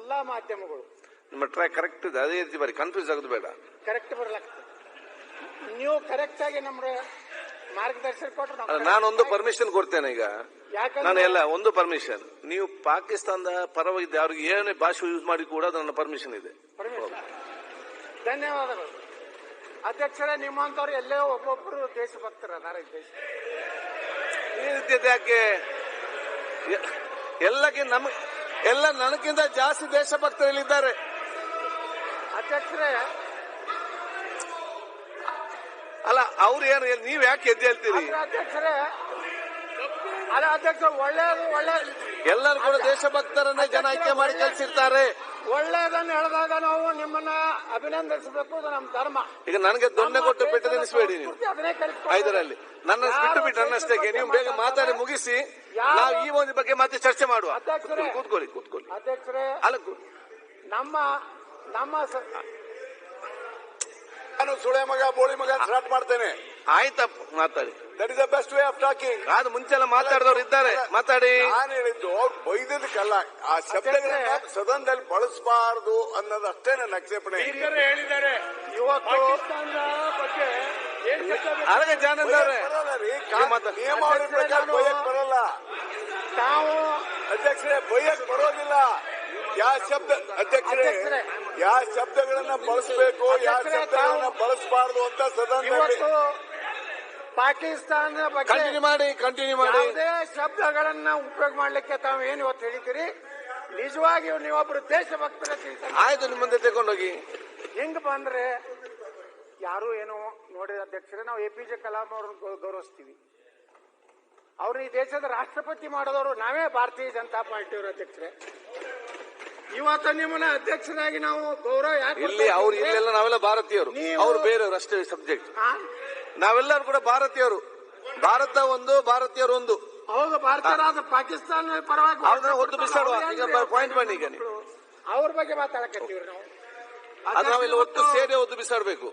ಎಲ್ಲಾ ಮಾಧ್ಯಮಗಳು. ನಿಮ್ಮ ಟ್ರೈ ಕರೆಕ್ಟ್ ಇದೆ ಅದೇ ರೀತಿ ಬರೀ ಕನ್ಫ್ಯೂಸ್ ಆಗೋದು ಬೇಡ. ಕರೆಕ್ಟ್ ಬರ್ಲಾಗ್ತದೆ. ನೀವು ಕರೆಕ್ಟ್ ಆಗಿ ನಮ್ಮ ಮಾರ್ಗದರ್ಶನ ಕೊಟ್ಟರು ನಾನೊಂದು ಪರ್ಮಿಷನ್ ಕೊಡ್ತೇನೆ ಈಗ. ನಾನು ಎಲ್ಲ ಒಂದು ಪರ್ಮಿಷನ್ ನೀವು ಪಾಕಿಸ್ತಾನದ ಪರವಾಗಿದ್ದೆ ಅವ್ರಿಗೆ ಏನೇ ಭಾಷೆ ಯೂಸ್ ಮಾಡಿ ಕೂಡ ನನ್ನ ಪರ್ಮಿಷನ್ ಇದೆ. ಧನ್ಯವಾದಗಳು. ಅಧ್ಯಕ್ಷರೇ ನಿಮ್ಮಂತವ್ರು ಎಲ್ಲೇ ಒಬ್ಬೊಬ್ರು ದೇಶಭಕ್ತರು ಬರ್ತಾರ ನಾರಾಯಣ ದೇಶ. ಈ ರೀತಿ ಯಾಕೆ ಎಲ್ಲಕ್ಕೆ ನಮ್ ಎಲ್ಲ ನನಗಿಂತ ಜಾಸ್ತಿ ದೇಶಭಕ್ತರಲ್ಲಿದ್ದಾರೆ. ಅಧ್ಯಕ್ಷರೇ ಅಲ್ಲ ಅವ್ರು ಏನು ನೀವ್ ಯಾಕೆ ಎದ್ದು ಹೇಳ್ತೀರಿ? ಅಧ್ಯಕ್ಷರೇ ಅಲ್ಲ ಅಧ್ಯಕ್ಷ ಒಳ್ಳೆಯದು ಒಳ್ಳೇದು ಎಲ್ಲರೂ ಕೂಡ ದೇಶಭಕ್ತರನ್ನ ಜನ ಆಯ್ಕೆ ಮಾಡಿ ಕಳ್ಸಿರ್ತಾರೆ. ಒಳ್ಳೇದನ್ನ ಹೇಳಿದಾಗ ನಾವು ನಿಮ್ಮನ್ನ ಅಭಿನಂದಿಸಬೇಕು ನಮ್ಮ ಧರ್ಮ. ಈಗ ನನಗೆ ದೊಣ್ಣೆ ಕೊಟ್ಟು ಬೆಟ್ಟ ತಿನ್ನಿಸ್ಬೇಡಿ ನೀವು. ಅದನ್ನೇ. ಐದರಲ್ಲಿ. ನನ್ನ ಬಿಟ್ಟು ಬಿಟ್ಟು ನನ್ನಷ್ಟಕ್ಕೆ ನೀವು ಬೇಗ ಮಾತಾಡಿ ಮುಗಿಸಿ. ನಾವು ಈ ಒಂದು ಬಗ್ಗೆ ಮತ್ತೆ ಚರ್ಚೆ ಮಾಡುವ. ಅಧ್ಯಕ್ಷರೇ. ಕೂತ್ಕೊಳ್ಳಿ ಕೂತ್ಕೊಳ್ಳಿ ಅಧ್ಯಕ್ಷರೇ ಅಲ್ಲ ನಮ್ಮ ನಮ್ಮ ಸ- ನಾನು ಸುಳೆ ಮಗ ಬೋಳಿ ಮಗ ಸ್ಟಾರ್ಟ್ ಮಾಡ್ತೇನೆ. ಆಯ್ತಪ್ಪ ಮಾತಾಡಿ. That is the best way of talking ಅದು ಮುಂಚೆಲ್ಲ ಮಾತಾಡಿದವ್ರು ಇದ್ದಾರೆ. ಮಾತಾಡಿ. ನಾನು ಹೇಳಿದ್ದು ಅವ್ರು ಬೈದದಕ್ಕಲ್ಲ ಆ ಶಬ್ದಗಳನ್ನ ಸದನದಲ್ಲಿ ಬಳಸಬಾರದು ಅನ್ನೋದು ಅಷ್ಟೇ ನನ್ನ ಆಕ್ಷೇಪಣೆ. ಹೇಳಿದ್ದಾರೆ. ಇವತ್ತು ಪಾಕಿಸ್ತಾನದ ಬಗ್ಗೆ ಏನ್ ಕೆಟ್ಟದ್ದು ಅರಗ ಜಾನಂದ್ರೆ. ನಿಯಮಾವಳಿ ಪ್ರಕಾರ ಅಧ್ಯಕ್ಷರೇ ಬೈಯಕ್ ಬರೋದಿಲ್ಲ. ಯಾವ ಶಬ್ದ ಅಧ್ಯಕ್ಷರೇ. ಯಾವ ಶಬ್ದಗಳನ್ನ ಬಳಸಬೇಕು ಯಾವ ಶಬ್ದಗಳನ್ನ ಬಳಸಬಾರದು ಅಂತ ಸದನ ಇವತ್ತು ಬಗ್ಗೆ ಕಂಟಿನ್ಯೂ ಮಾಡಿ ಕಂಟಿನ್ಯೂ ಮಾಡಿ. ಯಾವುದೇ ಶಬ್ದಗಳನ್ನ ಉಪಯೋಗ ಮಾಡ್ಲಿಕ್ಕೆ ತಾವು ಏನು ಇವತ್ತು ಹೇಳಿದ್ದೀರಿ? ನಿಜವಾಗಿಯೂ ನೀವೊಬ್ರು ದೇಶಭಕ್ತರ ಆಯ್ತು ನಿಮ್ಮ ಮುಂದೆ ತಗೊಂಡೋಗಿ ಹೆಂಗ್ ಬಂದ್ರೆ ಯಾರು ಏನು ನೋಡಿದ ಅಧ್ಯಕ್ಷರೇ ನಾವು ಎ ಪಿ ಜೆ ಕಲಾಂ ಅವ್ರನ್ನ ಗೌರವಿಸ್ತೀವಿ. ಅವ್ರು ಈ ದೇಶದ ರಾಷ್ಟ್ರಪತಿ ಮಾಡಿದವರು ನಾವೇ ಭಾರತೀಯ ಜನತಾ ಪಾರ್ಟಿಯವರು ಅಧ್ಯಕ್ಷರೇ. ಇವತ್ತು ನಿಮ್ಮನ್ನ ಅಧ್ಯಕ್ಷರಾಗಿ ನಾವು ಗೌರವ ಯಾಕೆ ಇಲ್ಲಿ ಅವ್ರು ಇಲ್ಲೆಲ್ಲ ನಾವೆಲ್ಲ ಭಾರತೀಯರು. ಅವ್ರು ಬೇರೆಯವರು ಅಷ್ಟೇ ಸಬ್ಜೆಕ್ಟ್? ನಾವೆಲ್ಲರೂ ಕೂಡ ಭಾರತೀಯರು. ಭಾರತ ಒಂದು ಭಾರತೀಯರು ಒಂದು. ಹೌದು ಭಾರತ ಪಾಕಿಸ್ತಾನ ಪರವಾಗಿ ಹೊತ್ತು ಬಿಸಾಡುವ. ಈಗ ಪಾಯಿಂಟ್ ಬನ್ನಿ ಈಗ ನೀವು. ಅವ್ರ ಬಗ್ಗೆ ಮಾತಾಡಕತ್ತೀವಿ ನಾವು. ಅದು ನಾವೆಲ್ಲ ಒಟ್ಟು ಸೇರಿ ಒದ್ದು ಬಿಸಾಡಬೇಕು.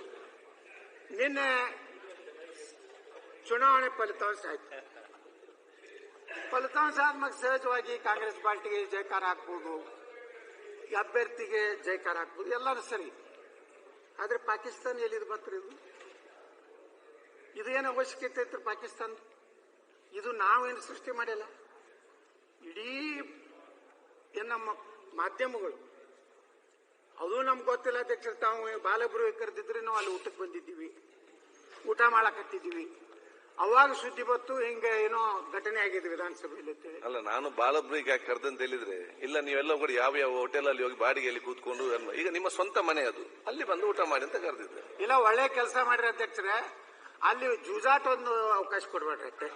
ನಿನ್ನೆ ಚುನಾವಣೆ ಫಲಿತಾಂಶ ಆಯ್ತು. ಫಲಿತಾಂಶ ಆದ್ಮೇಲೆ ಸಹಜವಾಗಿ ಕಾಂಗ್ರೆಸ್ ಪಾರ್ಟಿಗೆ ಜಯಕಾರ ಹಾಕ್ಬೋದು ಅಭ್ಯರ್ಥಿಗೆ ಜಯಕಾರ ಹಾಕ್ಬೋದು ಎಲ್ಲರೂ ಸರಿ. ಆದ್ರೆ ಪಾಕಿಸ್ತಾನ ಎಲ್ಲಿದು ಬತ್ರಿ ಇದು? ಇದು ಏನು ಅವಶ್ಯಕತೆ ಇತ್ತು ಪಾಕಿಸ್ತಾನ? ಇದು ನಾವೇನು ಸೃಷ್ಟಿ ಮಾಡಿಲ್ಲ? ಇಡೀ ಏನು ನಮ್ಮ ಮಾಧ್ಯಮಗಳು, ಅದು ನಮ್ಗೆ ಗೊತ್ತಿಲ್ಲ ಅಧ್ಯಕ್ಷರು, ತಾವು ಬಾಲಬ್ರು ಕರೆದಿದ್ರೆ ನಾವು ಅಲ್ಲಿ ಊಟಕ್ಕೆ ಬಂದಿದ್ದೀವಿ. ಊಟ ಮಾಡಕತ್ತಿದ್ದೀವಿ. ಅವಾಗ ಸುದ್ದಿ ಬತ್ತು ಹಿಂಗೆ ಏನೋ ಘಟನೆ ಆಗಿದೆ ವಿಧಾನಸಭೆಯಲ್ಲಿ ಅಲ್ಲ ನಾನು ಬಾಲಬ್ರಿಗೆ ಯಾಕೆ ಕರೆದಂತ ಹೇಳಿದ್ರೆ ಇಲ್ಲ ನೀವೆಲ್ಲ ಕೂಡ ಯಾವ ಯಾವ ಹೋಟೆಲ್ ಅಲ್ಲಿ ಹೋಗಿ ಬಾಡಿಗೆಯಲ್ಲಿ ಕೂತ್ಕೊಂಡು ಅಲ್ವಾ? ಈಗ ನಿಮ್ಮ ಸ್ವಂತ ಮನೆ ಅದು. ಅಲ್ಲಿ ಬಂದು ಊಟ ಮಾಡಿ ಅಂತ ಕರೆದಿದ್ದೆ ಇಲ್ಲ ಒಳ್ಳೆ ಕೆಲಸ ಮಾಡ್ರಿ ಅಧ್ಯಕ್ಷರೇ. ಅಲ್ಲಿ ಜೂಜಾಟ ಒಂದು ಅವಕಾಶ ಕೊಡ್ಬೇಡ್ರಿ ಅಷ್ಟೇ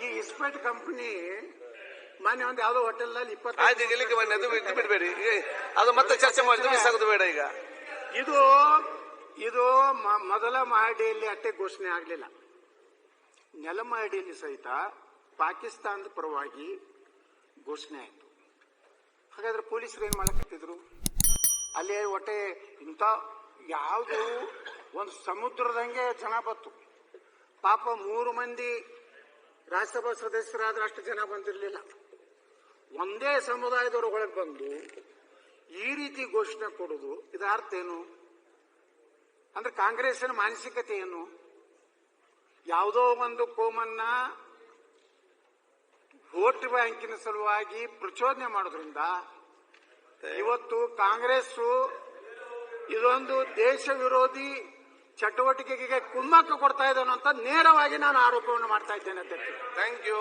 ಈ ಇಸ್ಪೆಟ್ ಕಂಪನಿ ಮೊನ್ನೆ ಒಂದು ಯಾವ್ದೋ ಹೋಟೆಲ್ನಲ್ಲಿ ಇಪ್ಪತ್ತು ಆಯ್ತು ಈಗ ಇಲ್ಲಿಗೆ ಬನ್ನಿ ಅದು ಬಿಡಬೇಡಿ. ಅದು ಮತ್ತೆ ಚರ್ಚೆ ಮಾಡಿ ಬಿಸಾಗೋದು ಬೇಡ ಈಗ. ಇದು ಇದು ಮ- ಮೊದಲ ಮಹಡಿಯಲ್ಲಿ ಅಟ್ಟೆ ಘೋಷಣೆ ಆಗಲಿಲ್ಲ. ನೆಲಮಹಡಿಯಲ್ಲಿ ಸಹಿತ ಪಾಕಿಸ್ತಾನದ ಪರವಾಗಿ ಘೋಷಣೆ ಆಯಿತು. ಹಾಗಾದ್ರೆ ಪೊಲೀಸರು ಏನು ಮಾಡಕತ್ತಿದ್ರು? ಅಲ್ಲಿ ಒಟ್ಟೆ ಇಂಥ ಯಾವುದು ಒಂದು ಸಮುದ್ರದಂಗೆ ಜನ ಬತ್ತು ಪಾಪ ಮೂರು ಮಂದಿ ರಾಜ್ಯಸಭಾ ಸದಸ್ಯರಾದ್ರೆ ಅಷ್ಟು ಜನ ಬಂದಿರಲಿಲ್ಲ. ಒಂದೇ ಸಮುದಾಯದವರು ಒಳಗೆ ಬಂದು ಈ ರೀತಿ ಘೋಷಣೆ ಕೊಡುದು ಇದರ ಅರ್ಥ ಏನು? ಅಂದ್ರೆ ಕಾಂಗ್ರೆಸ್ಸಿನ ಮಾನಸಿಕತೆ ಏನು? ಯಾವುದೋ ಒಂದು ಕೋಮನ್ನ ವೋಟ್ ಬ್ಯಾಂಕಿನ ಸಲುವಾಗಿ ಪ್ರಚೋದನೆ ಮಾಡೋದ್ರಿಂದ ಇವತ್ತು ಕಾಂಗ್ರೆಸ್ ಇದೊಂದು ದೇಶ ವಿರೋಧಿ ಚಟುವಟಿಕೆಗೆ ಕುಮ್ಮಕ್ಕ ಕೊಡ್ತಾ ಇದೆ ಅಂತ ನೇರವಾಗಿ ನಾನು ಆರೋಪವನ್ನು ಮಾಡ್ತಾ ಇದ್ದೇನೆ ಅಧ್ಯಕ್ಷ ಥ್ಯಾಂಕ್ ಯು